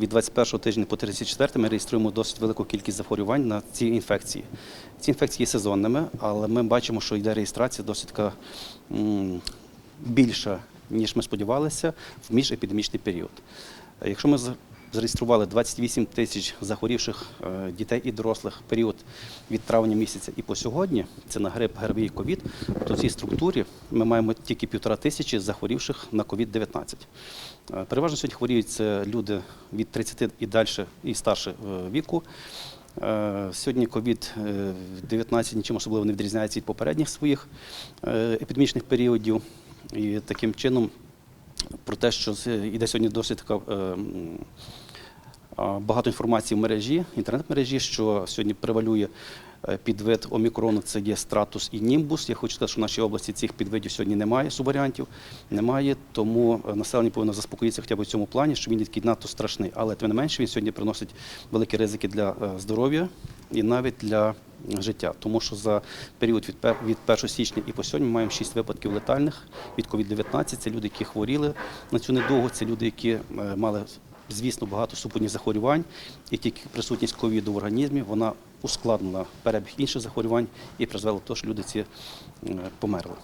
від 21 тижня по 34 ми реєструємо досить велику кількість захворювань на ці інфекції. Ці інфекції є сезонними, але ми бачимо, що йде реєстрація досить більша, ніж ми сподівалися, в міжепідемічний період. Якщо ми зареєстрували 28 тисяч захворівших е, дітей і дорослих в період від травня місяця і по сьогодні, це на грип, ГРВІ і ковід, то в цій структурі ми маємо тільки півтора тисячі захворівших на ковід-19. Е, Переважно сьогодні хворіють люди від 30 і далі і старше е, віку. Сьогодні COVID-19 нічим особливо не відрізняється від попередніх своїх епідемічних періодів. І таким чином, про те, що іде сьогодні досить така. Багато інформації в мережі, інтернет-мережі, що сьогодні превалює е, підвид омікрону, це є стратус і німбус. Я хочу сказати, що в нашій області цих підвидів сьогодні немає, субваріантів немає, тому е, населення повинно заспокоїтися хоча б в цьому плані, що він не такий надто страшний. Але тим не менше він сьогодні приносить великі ризики для е, здоров'я і навіть для життя. Тому що за період від пер- від 1 січня і по сьогодні ми маємо 6 випадків летальних від COVID-19. Це люди, які хворіли на цю недугу, це люди, які мали звісно, багато супутніх захворювань, і тільки присутність ковіду в організмі вона ускладнила перебіг інших захворювань і призвела до того, що люди ці е, померли.